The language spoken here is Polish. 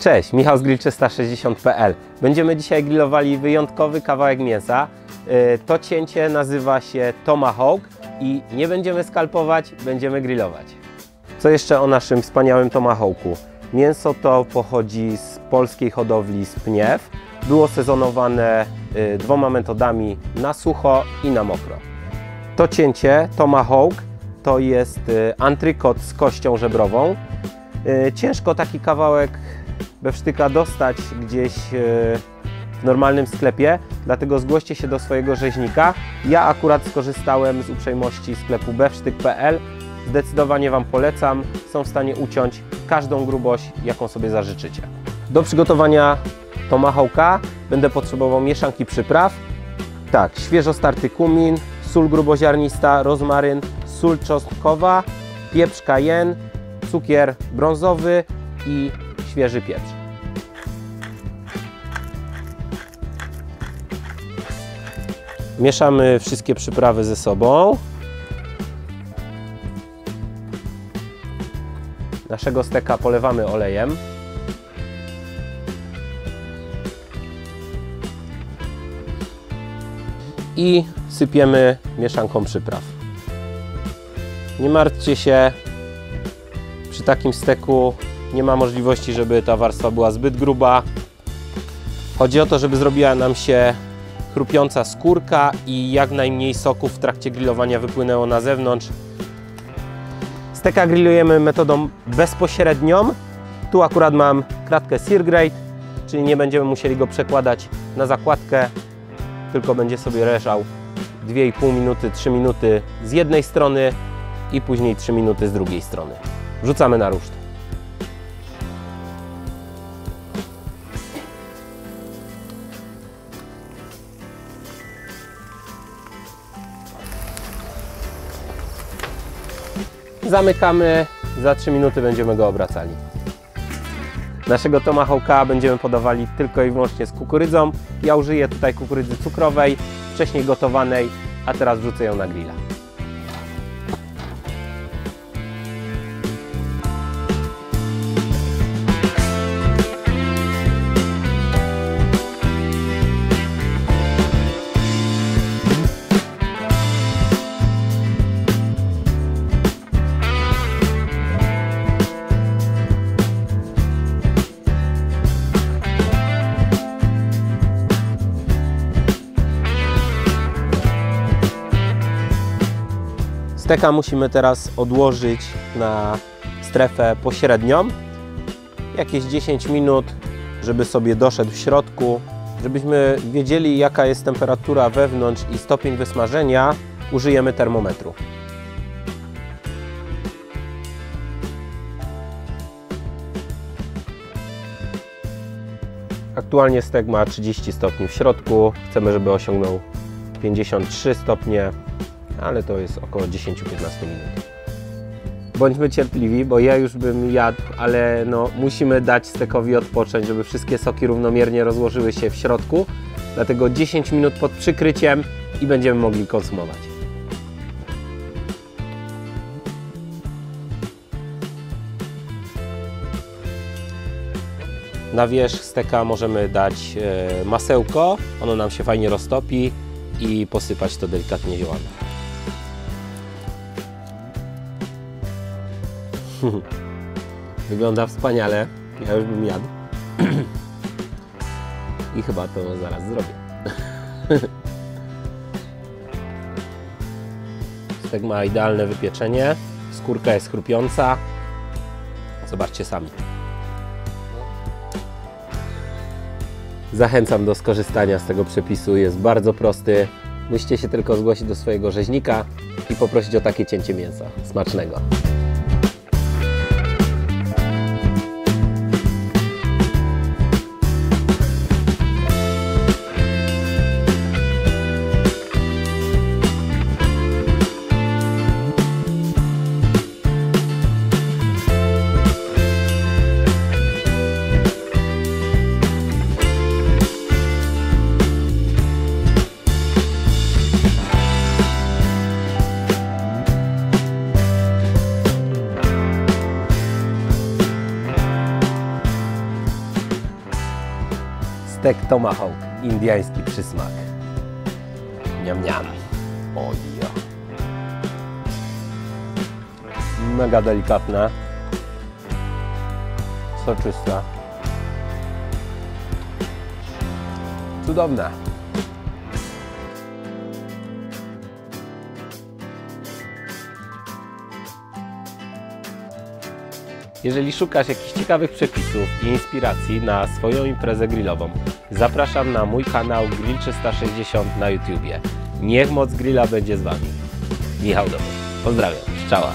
Cześć, Michał z grill360.pl. Będziemy dzisiaj grillowali wyjątkowy kawałek mięsa. Yy, To cięcie nazywa się Tomahawk i nie będziemy skalpować, będziemy grillować. Co jeszcze o naszym wspaniałym Tomahawku? Mięso to pochodzi z polskiej hodowli z Pniew. Było sezonowane yy, dwoma metodami na sucho i na mokro. To cięcie Tomahawk to jest yy, antrykot z kością żebrową. Yy, Ciężko taki kawałek bewsztyka dostać gdzieś e, w normalnym sklepie, dlatego zgłoście się do swojego rzeźnika. Ja akurat skorzystałem z uprzejmości sklepu bewsztyk.pl. Zdecydowanie Wam polecam. Są w stanie uciąć każdą grubość, jaką sobie zażyczycie. Do przygotowania tomahawka będę potrzebował mieszanki przypraw. Tak, świeżo starty kumin, sól gruboziarnista, rozmaryn, sól czosnkowa, pieprz cayenne, cukier brązowy i świeży pieprz. Mieszamy wszystkie przyprawy ze sobą. Naszego steka polewamy olejem. I sypiemy mieszanką przypraw. Nie martwcie się, przy takim steku nie ma możliwości, żeby ta warstwa była zbyt gruba. Chodzi o to, żeby zrobiła nam się chrupiąca skórka i jak najmniej soków w trakcie grillowania wypłynęło na zewnątrz. Steka grillujemy metodą bezpośrednią. Tu akurat mam kratkę sear grate, czyli nie będziemy musieli go przekładać na zakładkę, tylko będzie sobie leżał 2,5 minuty, 3 minuty z jednej strony i później 3 minuty z drugiej strony. Wrzucamy na ruszt. Zamykamy, za 3 minuty będziemy go obracali. Naszego tomahawka będziemy podawali tylko i wyłącznie z kukurydzą. Ja użyję tutaj kukurydzy cukrowej, wcześniej gotowanej, a teraz wrzucę ją na grilla. Steka musimy teraz odłożyć na strefę pośrednią. Jakieś 10 minut, żeby sobie doszedł w środku. Żebyśmy wiedzieli jaka jest temperatura wewnątrz i stopień wysmażenia, użyjemy termometru. Aktualnie stek ma 30 stopni w środku. Chcemy, żeby osiągnął 53 stopnie ale to jest około 10-15 minut. Bądźmy cierpliwi, bo ja już bym jadł, ale no, musimy dać stekowi odpocząć, żeby wszystkie soki równomiernie rozłożyły się w środku. Dlatego 10 minut pod przykryciem i będziemy mogli konsumować. Na wierzch steka możemy dać e, masełko, ono nam się fajnie roztopi i posypać to delikatnie ziołami. Wygląda wspaniale. Ja już bym jadł. I chyba to zaraz zrobię. Stek ma idealne wypieczenie. Skórka jest chrupiąca. Zobaczcie sami. Zachęcam do skorzystania z tego przepisu. Jest bardzo prosty. Musicie się tylko zgłosić do swojego rzeźnika i poprosić o takie cięcie mięsa. Smacznego. Steak Tomahawk, indyjski przysmak. Niam, niam. Ojo. Mega delikatne. Soczyste. Cudowne. Jeżeli szukasz jakichś ciekawych przepisów i inspiracji na swoją imprezę grillową, zapraszam na mój kanał Grill 360 na YouTubie. Niech moc grilla będzie z Wami. Michał Dobry. Pozdrawiam. Czoła.